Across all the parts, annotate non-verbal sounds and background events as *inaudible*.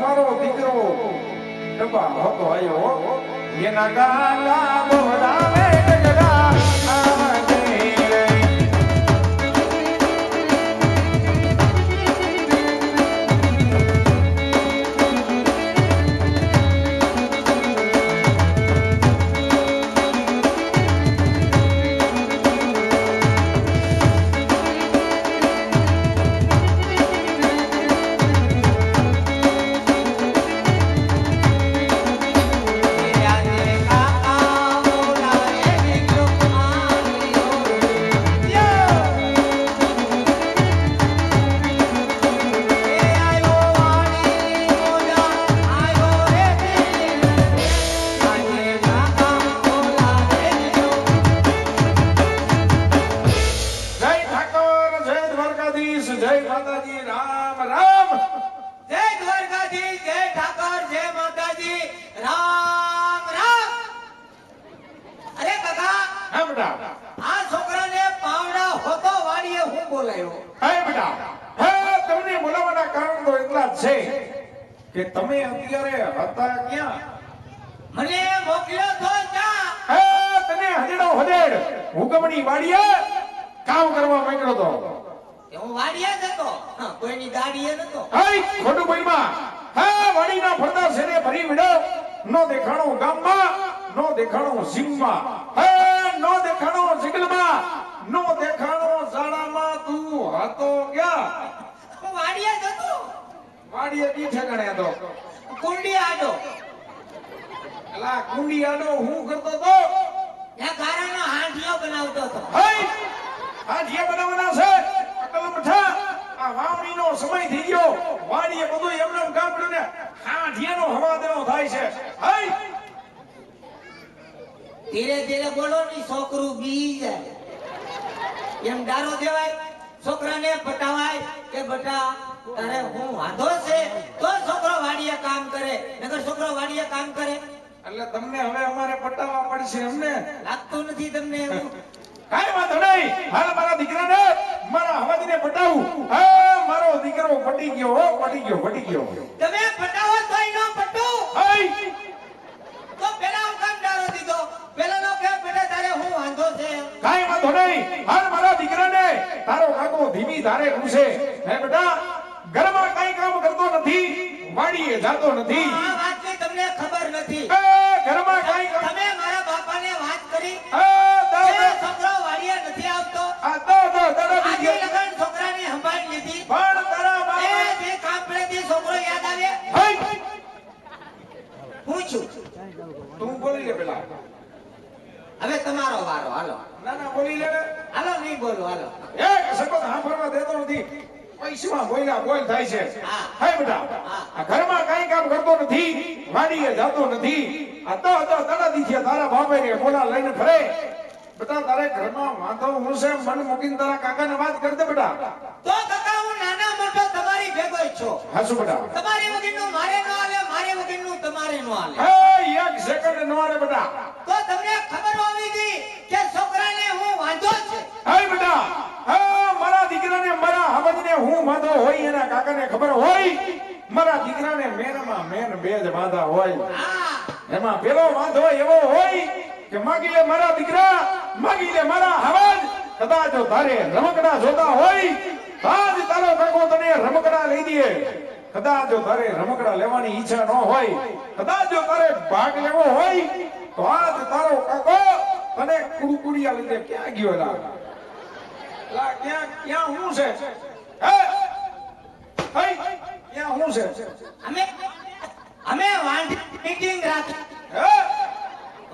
મારો દીકરો ડબ્બા હતો આવ્યો. એના ગાલા રામ રામ. અરે કાકા હે બેટા. આ છોકરાને પાવડા હોતો વાળીએ હું બોલાયો? હે બેટા. હે તમને બોલાવવાના કારણ તો એટલા જ છે કે તમે અત્યારે હતા ક્યાં? મને મોકલ્યો તો ક્યાં? હે તને હજડો હજડ હુકમણી વાડીએ કામ કરવા માંગ્યો તો હું વાડીએ જ કોઈની ગાડીએ નતો. હે ખોટું બોલમાં. હે વાડીના ફરતા નો દેખાણો ગામમાં નો દેખાણો સીમમાં હે નો દેખાણો સિગલમાં નો દેખાણો શાળામાં તું હતો ક્યાં? હું જતો જ બી ઠેકાણે હતો. કુંડી આડો. એલા કુંડી આડો હું કરતો તો ત્યાં ગારાનો હાંડિયો બનાવતો હતો. હે હાંડિયા બનાવવાના છે? અકલ મઠા આ વાવણીનો સમય થઈ ગયો. વાડીએ બધું એમને ગામડું ને હાંઢિયાનો હવા દેવો થાય છે. હઈ! ધીરે ધીરે બોલો ની છોકરું બી જાય. એમ ડારો દેવાય છોકરાને પટાવાય કે બટા તારે હું વાંધો છે? તો છોકરો વાડીએ કામ કરે. નગર છોકરો વાડીએ કામ કરે. એટલે તમને હવે અમારે પટાવવા પડશે અમને લાગતું નથી તમને એવું. કાઈ વાંધો નહીં. હાલ મારા દીકરાને મારા અવાજને પટાવું. હા. મારો દીકરો પટી ગયો હો પટી ગયો પટી ગયો. તમે પટાવો તોય નો પટો. હઈ તો પેલા ઉકામ ડારો દીધો. પેલા નો કે બેટા તારે હું વાંધો છે? કાઈ વાંધો નહીં. હાલ મારા દીકરાને તારો કાકો ધીમી ધારે ઘૂસે. હે બેટા ઘરમાં કઈ કામ કરતો નથી વાડીએ જાતો નથી. આ વાત તમને ખબર નથી એ ઘરમાં કાંઈ કામ તમે મારા બાપાને વાત કરી એ દા કે દા છોકરો વાડીએ નથી આવતો આ દા દા દાડા આજે દીકરા લગન છોકરાની સંભાળ લીધી પણ તારા એ બાપા જે કામ પડેથી છોકરો યાદ આવે હઈ હું છું તું બોલી લે પેલા હવે તમારો વારો હાલો ના ના બોલી લે ને. હાલો નહીં બોલો હાલો એક સખત સાંભળવા દેતો નથી પૈસામાં બોલ્યા બોલ થાય છે હા. હે બેટા આ ઘરમાં કાંઈ કામ કરતો નથી વાડીએ જાતો નથી આ તો તો તડાદી બાપે ને લઈને ફરે. બેટા તારે ઘરમાં વાંધો હું છે મન મૂકીને તારા કાકાને વાત કરી દે બેટા. તો કાકા હું નાના મોટો તમારી ભેગો જ છું હાસુ બેટા? તમારી વગરનું મારે ન હાલે મારી વગરનું તમારે ન હે એક સેકન્ડ નો આરે બેટા. તો તમને ખબર હોવી જોઈએ કે છોકરાને હું વાંધો છે. હે બેટા. હે મારા દીકરાને મારા હવજને હું વાંધો હોય એના કાકાને ખબર હોય. મારા દીકરાને મેનમાં મેન બે જ વાંધા હોય. હા. એમાં પેલો વાંધો એવો હોય કે માગી લે મારા દીકરા, માગી લે મારા હવાજ કદાચ તારે રમકડા જોતા હોય, આજ તારો કાકો તને રમકડા લઈ દે. કદાચ જો તારે રમકડા લેવાની ઈચ્છા ન હોય, કદાચ જો તારે ભાગ લેવો હોય, તો આજ તારો કાકો તને કુડકુડિયા દે ક્યાં ગયો લા? લા, ક્યાં ક્યાં હું છે? હે? હે ક્યાં હું છે? અમે અમે મીટિંગ રાખી.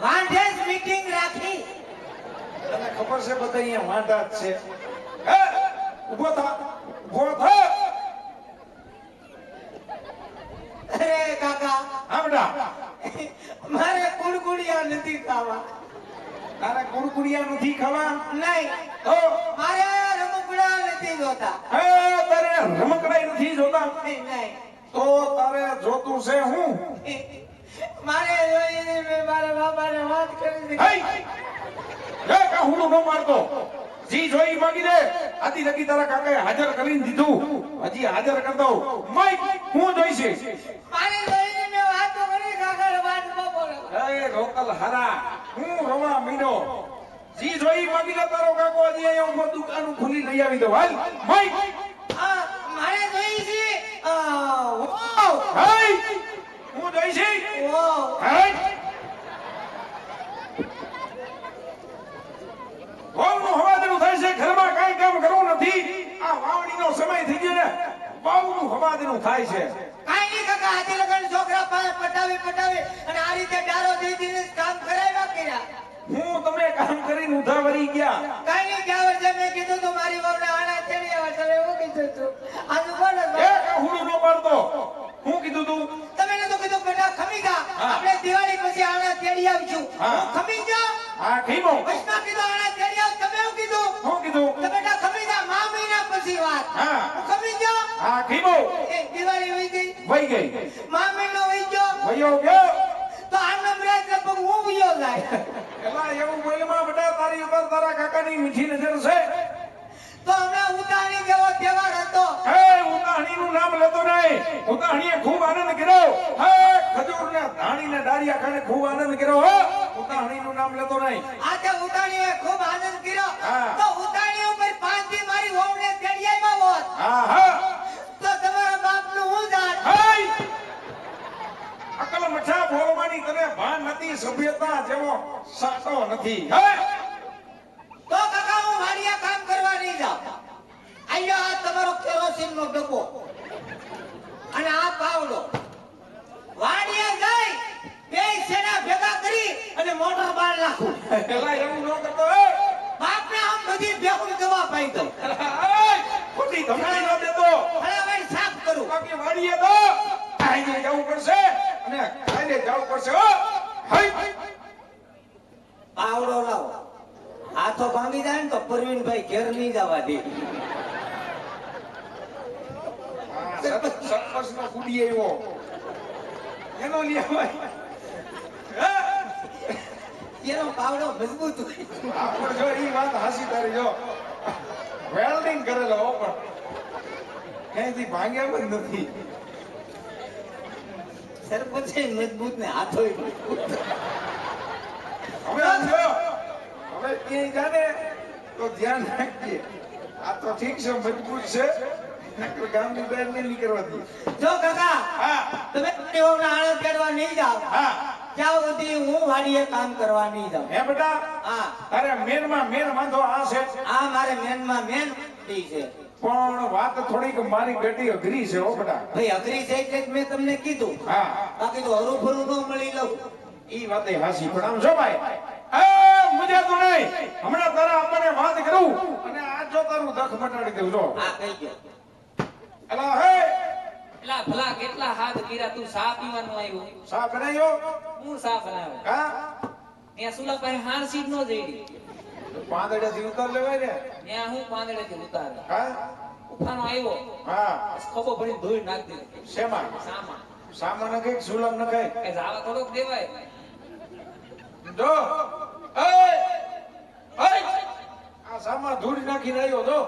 વાંઢે મીટિંગ રાખી. તને ખબર છે બધા અહીંયા વાંઢા જ છે? ઊભો થા. ઊભો થા. અરે કાકા. આવડા. મારે કુડકુડિયા નથી ખાવા. તારે કુડકુડિયા નથી ખાવા? નહીં. ઓ મારે રમકડા નથી જોતા. હે તારે રમકડા નથી જોતા? નહીં નહીં. તો તારે જોતું છે હું? મારે જોઈને મે મારા બાપાને વાત કરી દીધી. હે? હું ન મારતો. જી જોઈ માગી દે. આથી લગી તારા કાકાએ હાજર કરીને દીધું. હજી હાજર કર દઉં માઈક હું જોઈશ મારે જોઈને મે વાત કરી કાકા વાત બોલો. હે રોકલ હરા. હું રોવા મીડો જી જોઈ માગી લે તારો કાકો હજી અહીંયા ઉપર દુકાન ખુલી લઈ આવી દો. હાલ માઈક. આ મારે જોઈ છે? હું? વાવનું થાય છે ઘરમાં કાંઈ કામ કરવું નથી. આ વાવણીનો સમય થઈ ગયો ને વાવનું હવાદનું થાય છે. કાંઈ નહીં કાકા હાથે લગન છોકરા પટાવી પટાવી અને આ રીતે ડારો દઈ દઈને કામ કરાવ્યા કર્યા. હું તમને કામ કરીને ઉધાર વળી ગયા. કાંઈ નહીં ગયા વર્ષે મેં કીધું તું મારી વહુને આણા તેડી આવે તમે એવું કીધું તું આજુ બોલો એ હું કીધું તું? તમે ને તો કીધું બેટા ખમી જા. આપણે દિવાળી પછી આણા તેડી આવશું હું. ખમી જા. હા ખીમો વચમાં કીધું આણા તેડી આવ. તમે હું કીધું? હું કીધું? તો બેટા ખમી જા મા મહિના પછી વાત. હા. હું ખમી જા. હા ખીમો એ દિવાળી વહી ગઈ? વહી ગઈ. મા મહિનો વહી ગયો? વયો ગયો. તો આ નંબરે લગભગ હું વયો જાય એલા એવું બોલમાં બેટા તારી ઉપર તારા કાકાની મીઠી નજર છે. જેવો તહેવાર હતો. હે ઉતાહણીનું નામ લેતો નહીં. ઉતાહણીએ ખૂબ આનંદ કર્યો. હે ખજૂર ને ધાણી ને ડાળિયા ખાને ખૂબ આનંદ કર્યો હો. ઉતાહણીનું નામ લેતો નહીં. આજે ઉતાણીએ ખૂબ આનંદ કર્યો. તો ઉતાણી ઉપર પાંચથી મારી તેડી આવ્યા હોત. હા હા. તો તમારા બાપનું હું જાણ હે. અકલ મઠા બોલવાની તને ભાન નથી સભ્યતા જેવો સાટો નથી. હે. તો કાકા હું વાડિયા કામ કરવા નહીં જાઉં અહીંયા આ તમારો કેરોસીન નો ડબ્બો અને આ પાવડો વાડિયા જઈ બે સેના ભેગા કરી અને મોટર બાર એલા એવું ન કરતો બાપને આમ બધી ભેગું દવા પાઈ દઉં. *laughs* ખોટી ધમકી ન દેતો. ભાઈ સાફ કરું. બાકી વાડીએ તો ખાઈને જવું પડશે અને ખાઈને જવું પડશે હો! પાવડો લાવો. હાથો ભાંગી જાય ને તો પરવીનભાઈ ઘેર નહીં જવા દે. સરપંચ નો કુડી આવ્યો. એનો લેવાય એનો પાવડો મજબૂત હોય. આપણે જો ઈ વાત હાસી તારી જો. વેલ્ડિંગ કરેલો હો પણ કઈથી ભાંગ્યા પણ નથી. સરપંચ મજબૂત ને હાથો મજબૂત. હવે જો. હવે ક્યાંય જાને તો ધ્યાન રાખીએ આ તો ઠીક છે મજબૂત છે. ગામની બહાર નહીં નીકળવા દઈએ જો કાકા હા. તમે આણંદ કાઢવા નહીં જાઓ. હા. ત્યાં સુધી હું વાડીએ કામ કરવા નહીં જાઉં. હે બેટા? હા. તારે મેનમાં મેન વાંધો આ છે? આ મારે મેનમાં મેન ઈ છે. પણ વાત થોડીક મારી બેટી અઘરી છે હો બેટા. ભાઈ અઘરી છે એટલે મેં તમને કીધું. હા. બાકી તો હરું ફરું ન મળી લઉં. ઈ વાતે હાસી પણ આમ જો ભાઈ. એ મુજે તો નહીં. હમણાં તારા આપણને વાત કરું અને આ જો તારું દખ મટાડી દઉં જો. આ કહી ગયો એલા હે. એટલા ભલા કેટલા હાથ કર્યા તું સા પીવાનું આવ્યું? સા બનાવ્યો? હું સા બનાવે હા? ત્યાં સુલા પાસે હાર સીટ નો જઈ પાંદડે થી ઉતાર લેવાય ને. ત્યાં હું પાંદડે થી ઉતાર. હા? ઉફાનો આવ્યો. હા. ખોબો ભરી ધોઈ નાખી દે શેમાં? સામા સામાન કઈ સુલમ ન કઈ કે જાવા થોડોક દેવાય. જો. એ એ આ સામાન ધૂળ નાખીને આવ્યો જો.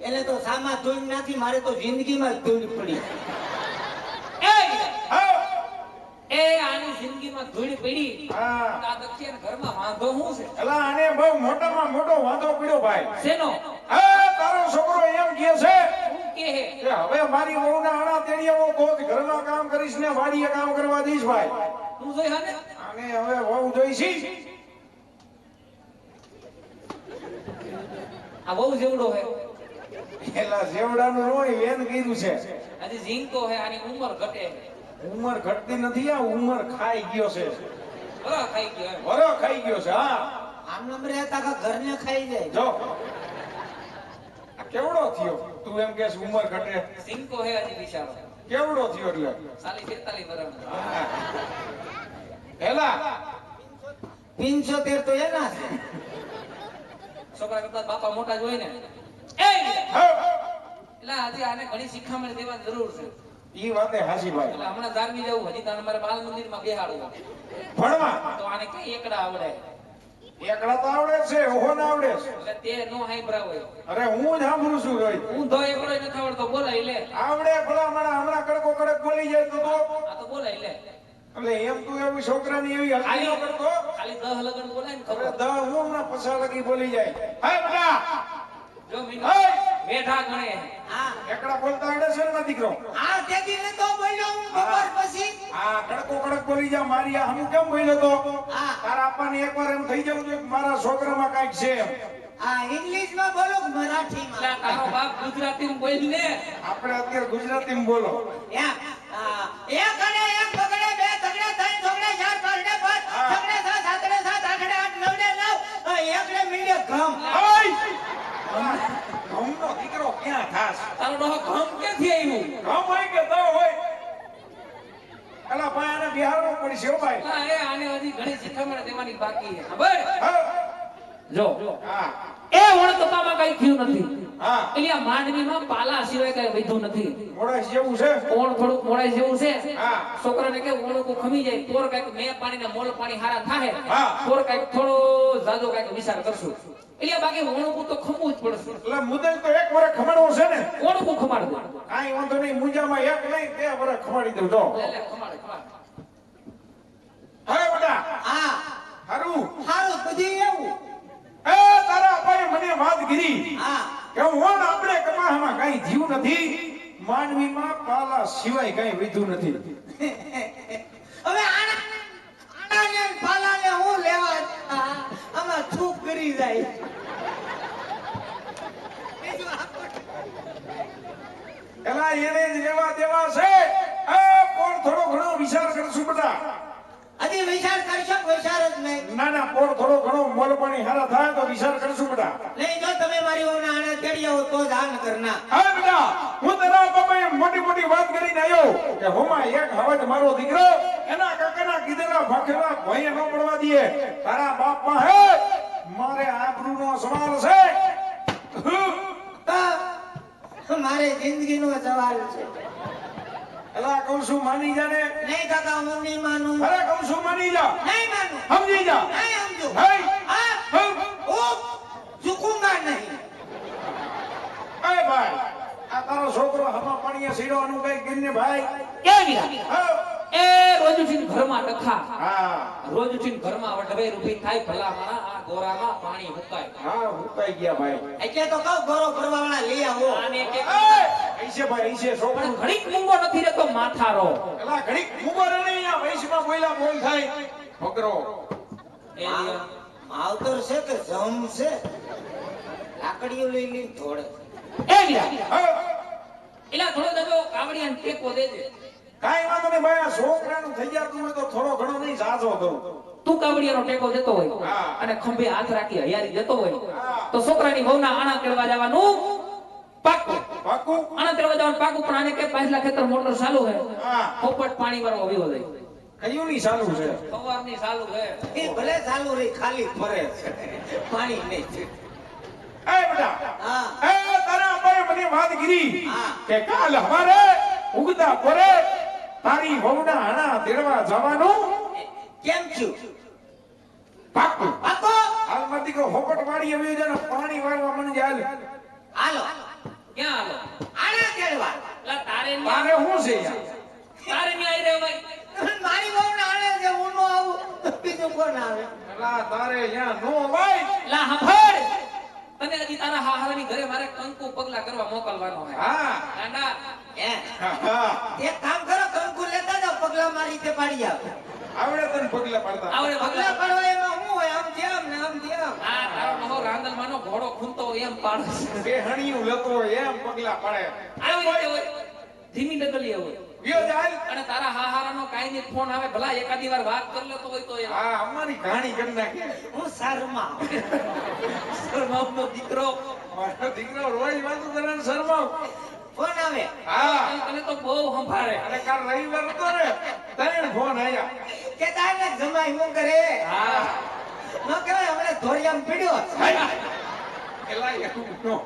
એને તો સામા ધૂન નથી મારે તો જિંદગીમાં ધૂન પડી. એ! આની જિંદગીમાં ધૂળ પડી. આ દક્ષિણ ઘરમાં વાંધો શું છે? એલા આને બહુ મોટામાં મોટો વાંધો પડ્યો ભાઈ. શેનો? તારો છોકરો એમ કહે છે. કે હવે મારી વહુના આણા તેડીએ તો જ કામ કરીશ ને વાડીએ કામ કરવા દઈશ ભાઈ. તું જોઈ હને હવે વહુ જોઈશી. આ બહુ જેવડો હે. એલા જેવડાનું રોય વેન કીધું છે. હજી ઝીંકો હે આની ઉંમર ઘટે ઉંમર ઘટતી નથી આ ઉંમર ખાઈ ગયો છે. બરા ખાઈ ગયો. વરો ખાઈ ગયો છે હા. આમ નંબરે હતા કે ઘરને ખાઈ જાય? જો. આ કેવડો થયો? તું એમ કે ઉંમર ઘટે. ઝીંકો હે હજી બિચારો કેવડો થયો એટલે? સાલી તેતાલીસ વર્ષનો હેલા પિંચોતેર તો એના છે. છોકરા કરતા બાપા મોટા જ હોય ને. એ એટલે હજી આને ઘણી શિખામણ દેવાની જરૂર છે. ઈ વાતે હાસી ભાઈ એટલે હમણાં ધાર્મી જવું હજી તારે મારે બાલ મંદિરમાં બેહાડવું ભણવા? તો આને કઈ એકડા આવડે? એકડા તો આવડે છે ઓહો ના આવડે એટલે તે નો હાંભળા હોય. અરે હું જ સાંભળું છું રોજ ઊંધો એકડો નથી આવડતો બોલાય લે. આવડે ભલા મારા હમણાં કડકો કડક બોલી જાય તો તો. આ તો બોલાય લે. એટલે એમ તું એવી છોકરાની એવી ખાલી ન કરતો ખાલી દહ લગન બોલાય ને ખબર. દહ હું હમણાં પછા લગી બોલી જાય. હે બેટા જો મીનો હે! ગણે હા. એકડા બોલતા આવડે છે ને દીકરો? આ તેથી ને તો બોલ્યો હું બપોર પછી. હા કડકો કડક બોલી જા મારી આ હું કેમ બોલ્યો તો? હા. તારા આપવાને એકવાર એમ થઈ જવું જોઈએ કે મારા છોકરામાં કાઈક છે આ ઇંગ્લિશમાં બોલો કે મરાઠી માં તારો બાપ ગુજરાતી માં બોલ ને. આપણે અત્યારે ગુજરાતી માં બોલો એક અને એક પકડે બે તગડે ત્રણ છોકડે ચાર પાંચડે પાંચ હા. છગડે સાત સાતડે સાત આઠડે આઠ નવડે નવ આ એકડે મીંડે ઘમ ઓય! ઘઉંનો દીકરો ક્યાં થાસ તારો ડોહો ઘમ ક્યાંથી આવ્યું? ઘમ હોય કે દહ હોય? અલા ભાઈ આને બિહારવું પડશે હો ભાઈ. હા, એ આને હજી ઘણી શિખામણ દેવાની બાકી છે. ખબર? જો. હા. એ વણકતામાં કઈ થયું નથી. એટલે આ માંડવીમાં પાલા સિવાય કઈ વધ્યું નથી. મોડા જેવું છે? ઓણ થોડુંક મોડાઈ જેવું છે? છોકરાને કે ઓણકું ખમી જાય તોર કંઈક મેં પાણી ને મોલ પાણી હારા થાય તોર કંઈક થોડો જાજો કંઈક વિચાર કરશું. એટલે બાકી ઓણકું તો ખમવું જ પડશે. એટલે મુદલ તો એક વર્ષ ખમાડવો છે ને? ઓણકું ખમાડ? દે કાંઈ વાંધો નહીં મુંજામાં એક નહીં બે વર્ષ ખમાડી દઉં તો લે, લે, ખમાડ, ખમાડ. હવે બેટા. હા. હારું. હારું બધી એવું. એ તારા અપાએ મને વાત કરી. હા. કે વણ આપણે કમાવામાં કઈ જીવ નથી માનવીમાં પાલા સિવાય કઈ વિધું નથી. હવે આના આનાને પાલાને હું લેવા આમાં ચૂપ કરી જાય. એલા એને જ લેવા દેવા છે. એ પણ થોડો ઘણો વિચાર કરશું બેટા હજી વિચાર કરશો વિચાર જ નહીં. ના ના પોળ થોડો ઘણો મોલ પાણી હારા થાય તો વિચાર કરશું બધા. નહીં જો તમે મારી વહુને આને તેડી આવો તો જ કરના હા બેટા હું તારા બાપાએ મોટી મોટી વાત કરીને આવ્યો કે હોમાં એક હવજ મારો દીકરો એના કાકાના કીધેલા ભખેલા ભોંયે ન પડવા દઈએ તારા બાપમાં હે મારે આબરૂનો સવાલ છે. મારે જિંદગીનો સવાલ છે. એલા કહું છું માની જા ને નહીં કાકા હું નહીં માનું. અરે કહું છું માની જા. નહીં માનું. સમજી જા. નહીં સમજો. હે હા? હમ. હું ઝુકુંગા નહીં. એ ભાઈ આ તારો છોકરો હમા પાણીએ સીડવાનું કઈ કરીને ભાઈ? કે વિરા હા. એ રોજ ઉઠીને ઘરમાં ડખા. હા. રોજ ઉઠીને ઘરમાં વટવે રૂપી થાય ભલા મારા આ ગોરામાં પાણી હુકાય. હા હુકાઈ ગયા ભાઈ. એટલે તો કહું ગોરો ભરવા વાળા લઈ આવો. આને કે ಐસે ભાઈ પણ છોકરું ઘડીક મૂંગો નથી રહેતો માથારો. એલા ઘડીક મુગર નહીં. આ વૈશમાં બોયલા બોલ થાય. ફકરો એ લ્યો. માવતર છે કે જમ છે? લાકડીઓ લઈ લઈ ધોડે એ વીરા એલા થોડો દબો કાવડી અને ટેકો દેજે કાઈ વાંધો નહીં ભાઈ આ છોકરાનું થઈ જતું હોય તો થોડો ઘણો નહીં સાજો કરું. તું કાવડિયાનો ટેકો દેતો હોય અને ખંભે હાથ રાખી હૈયારી દેતો હોય તો છોકરાની વહુના આણા કેળવા જવાનું. પાક્કું પાકું? આના તળવા જવાનું પાકું પણ આને કે પાછલા ખેતર મોટર ચાલુ હે હા. પોપટ પાણી વાળો અવિવો જાય કયું ની ચાલુ છે? સવારની ચાલુ હે એ ભલે ચાલુ રહી ખાલી ફરે પાણી નહીં છે. એ બેટા હા. એ તારા પર મને વાત કરી કે કાલ હવારે ઉગતા પોરે તારી વહુના આણા તેડવા જવાનું? કેમ છું? પાકું. પાકો. હાલમાં દીકરો હોપટ વાળી આવ્યો છે ને પાણી વાળવા મને જાય હાલો. ક્યાં હાલો આના કેળવા લા તારે ન્યા- શું છે યાર? તારે ન્યા આઈ રહ્યો ભાઈ મારી વહુ આણે છે હું નો આવું. બીજું કોણ આવે? એલા તારે અહીંયા નો ભાઈ લા હંભાળ તને હજી તારા હાહરાની ઘરે મારે કંકુ પગલા કરવા મોકલવાનો છે હા. ગાંડા એ એક કામ કરો કંકુ લેતા પગલા મારી તે પાડી આવો આવડે તને પગલે પડતા. આવડે પગલા પાડવા એમાં હોય આમ જેમ ને આમ જેમ. આ તારો નવો રાંદલમાંનો ઘોડો ખૂંદતો એમ પાડે બે હણિયું લેતો એમ પગલા પડે. આવી રીતે હોય. ધીમી ડગલીએ હોય. ગયો જાય. અને તારા હાહારાનો કાંઈ ફોન આવે ભલા એકાદી વાર વાત કરી લેતો હોય તો હા અમારી કહાણી કરી નાખી. હું શર્મા. શરમાવનો દીકરો. મારો દીકરો રોજ વાતો કરે ને ફોન આવે. હા. તને તો બહુ સંભાળે. અને કાલ રવિવાર હતો ને ત્રણ ફોન આયા. કે તારે જમાઈ હું કરે? હા. ન કહેવાય હમણાં પીડ્યો એલા એવું નો.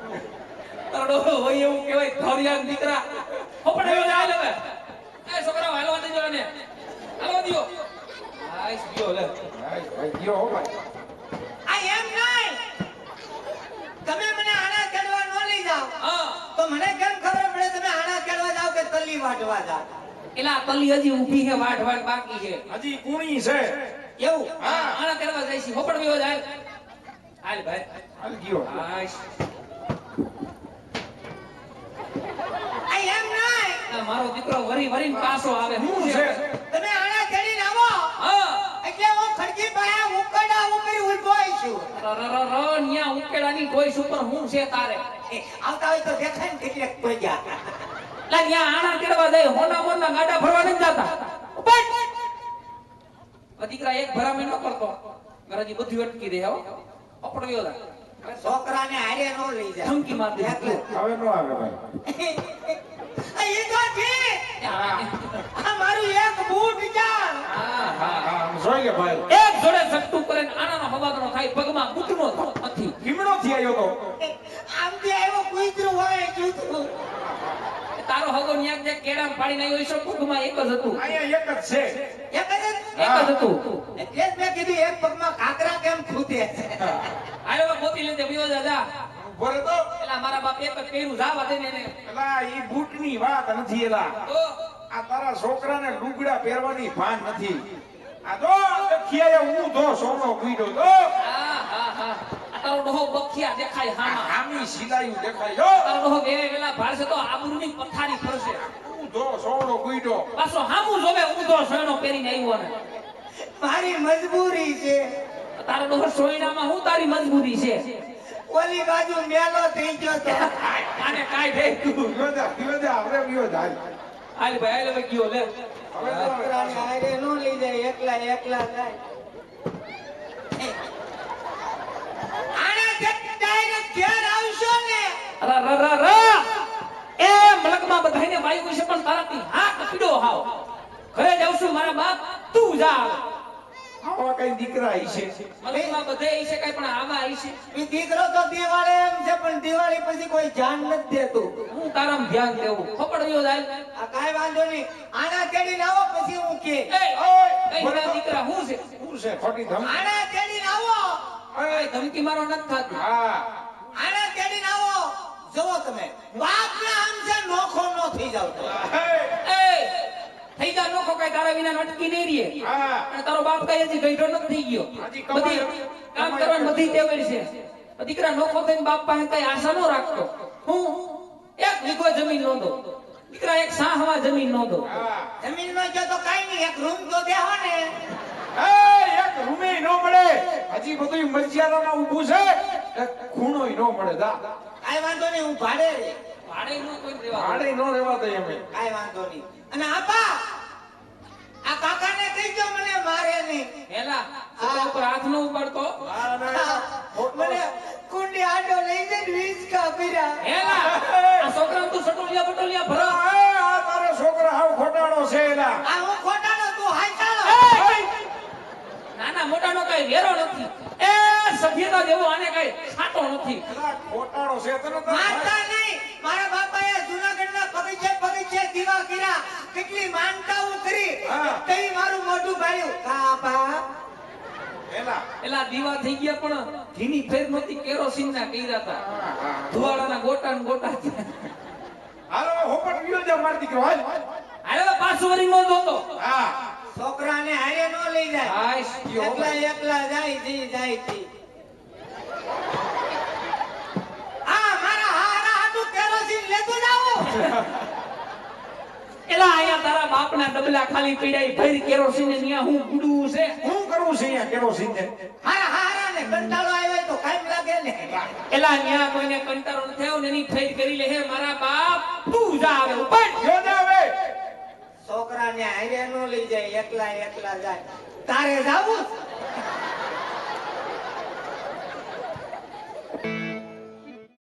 તારો હોય એવું કહેવાય ધોરિયાન દીકરા. હોપડે એવો હવે. એ છોકરા હાલવા દેજો એને હાલવા દ્યો. આઈસ ગયો લે. ભાઈ, ભાઈ, ગયો હો ભાઈ. આ એમ નહીં. તમે મને આણા ચડવા ન લઈ જાઓ. હા. તો મને કેમ ખબર પડે તમે આણા ચડવા જાવ કે તલી વાટવા જાઓ? એલા તલી હજી ઊભી છે વાટ વાટ બાકી છે. હજી કુણી છે. એવું? હા આના કરવા જાય છે. હોપડ એવો જાય હાલ ભાઈ. હાલ ગયો. આઈસ આ એમ નહીં મારો દીકરો વરી વરી પાછો આવે. શું છે? તમે આણા ચડીને આવો. હા. એટલે હું ખડકી પાયા ઉકડા ઉપરી ઊભો છું. ર ર ર ન્યા ઉકેડાની કોઈ સુપર હું છે તારે? આવતા હોય તો દેખાય ને કેટલેક કોઈ ગયા લા ન્યા આણા તેડવા જાય. હોના મોના ગાડા ફરવા નથી જાતા. આ દીકરા એક ભરામે ન કરતો. ગરજી બધું અટકી દે હો. પકડવ્યો જા છોકરાને હારે ન લઈ જાય ધમકી માર દે હવે નો આવે ભાઈ. આ તો છે. આ મારું એક બૂટ જા હા હા. હા હા આમ જોઈ લે ભાઈ. એક જોડે સટ્ટુ કરે ને આનાનો હવાગનો થાય પગમાં ઘૂંટણો નથી. કીમણો થી આવ્યો તો આમથી આવ્યો કૂતરું હોય કૂતરું તારો હગો ન્યાક જે કેડા પાડી નઈ હોય પગમાં એક જ હતું. અહીંયા એક જ છે. એક જ એક? જ હતું. એટલે જ મેં કીધું એક પગમાં કાકરા કેમ ખૂટે? આયો મોતી લેતે વિયો દાદા. બોલે તો. એલા મારા બાપ એક જ કર્યું જાવા દે ને એને. એલા ઈ બૂટની વાત નથી એલા. તો? આ તારા છોકરાને લુગડા પહેરવાની ભાન નથી. આ તો લખિયાએ હું તો સોનો પીડ્યો તો. હા હા હા. તારો ડોહો બખિયા દેખાય હામાં. હામી સિલાયું દેખાય. જો તારો ડોહો બે વેલા ભાળશે તો આબરૂની પથારી ફરશે. હું તો સોનો પીડ્યો પાછો હામું જોવે ઊંધો સોયણો પહેરીને આવ્યો ને મારી મજબૂરી છે. તારો ડોહો સોયણામાં હું તારી મજબૂરી છે? ઓલી બાજુ મેલો થઈ ગયો તો. આને કાઈ દે તું. જા હવે વિયો જા હાલ. ભાઈ હાલ હવે ગયો લે. હવે તો છોકરાને હારે ન લઈ જાય એકલા એકલા જાય આના જેટલી direct ઘેર આવશો ને ર ર ર ર. એ મલકમાં બધાયને વાયુ છે પણ તારાથી હાથ પીડો હાવ. ઘરે જાઉં છું મારા બાપ તું જા આવા કઈ દીકરા ઈ છે? મલકમાં બધે ઈ છે કઈ પણ આવા ઈ છે. ઈ દીકરો તો દિવાળી એમ છે પણ દિવાળી પછી કોઈ ધ્યાન નથી દેતું. હું તારામ ધ્યાન દેવું. પકડ્યો જાય આ કાંઈ વાંધો નહીં. આના તેડીને આવો પછી હું કે. ઓય. દીકરા હું છે? છે ખોટી આના એ ધમકી મારો નથી થતી. હા. જુઓ તમે બાપના આમ છે નોખો નો થઈ જાવ એ થઈ જા નોખો કઈ તારા વિના નટકી નહીં રીએ અને તારો બાપ કઈ હજી ગઈઢો ન થઈ ગયો. બધી કામ કરવાની બધી ટેવ છે. દીકરા નોખો થઈને બાપ પાસે કઈ આશા ન રાખતો. હું એક વીઘો જમીન નોંધો દીકરા એક સાહવા જમીન નોંધો જમીન નો જો તો કઈ નહીં એક રૂમ તો દેહો ને. એક નો મળે. હજી બધું મરજિયાદામાં ઊભું છે. ખૂણોય નો મળે દા. કાઈ વાંધો નહીં હું ભાડે. ભાડે નો કોઈ રેવા ભાડે નો રેવા દે અમે કાઈ વાંધો નહીં. અને આપા આ કાકાને કહીજો મને મારે નહીં. હેલા આ ઉપર હાથ નો ઉપાડતો. મને કુંડી આડો લઈ જઈને વીજ કર્યા હેલા આ છોકરા તું સટોલિયા બટોલિયા ભરો એ, આ તારો છોકરો હાવ ખોટાડો છે એલા આ હું ખોટાનો તું હાચાળો નાના મોટાનો કઈ વેરો નથી. એ સભ્યતા જેવો આને કઈ સાટો નથી. એલા છે તને માનતા નહીં. મારા બાપાએ જૂનાગઢના બગીચે બગીચે દીવા કર્યા. કેટલી માનતાઓ કરી હા. મારું મોઢું ભાળ્યું. બાપા. એલા. એલા દીવા થઈ ગયા પણ ઘીની ફેર નહોતી કેરોસીન ના કર્યા હતા. ધુવાડાના ગોટા ગોટા હાલો હોપટ વિયો જા માર દીકરો હાલ. અરે પાછું વળી નો જોતો હા. છોકરાને લઈ જાય એકલા એકલા જાય જી જાય જી આ મારા હારા હાટું કેરોસીન લેતું જાવું *laughs* એલા અહીંયા તારા બાપના ડબલા ખાલી પીડાઈ ભરી કેરોસીન ને હું ગુડું છે? હું કરું છે અહીંયા કેરોસીન ને? હારા હારા ને કંટાળો આવ્યો તો કાંઈ લાગે ને. એલા ન્યા કોઈને કંટાળો ન થયો ને એની ફેર કરી લે હે મારા બાપ. તું જા જા છોકરાને હારે નો લઈ જાય એકલા એકલા જાય તારે જાવું?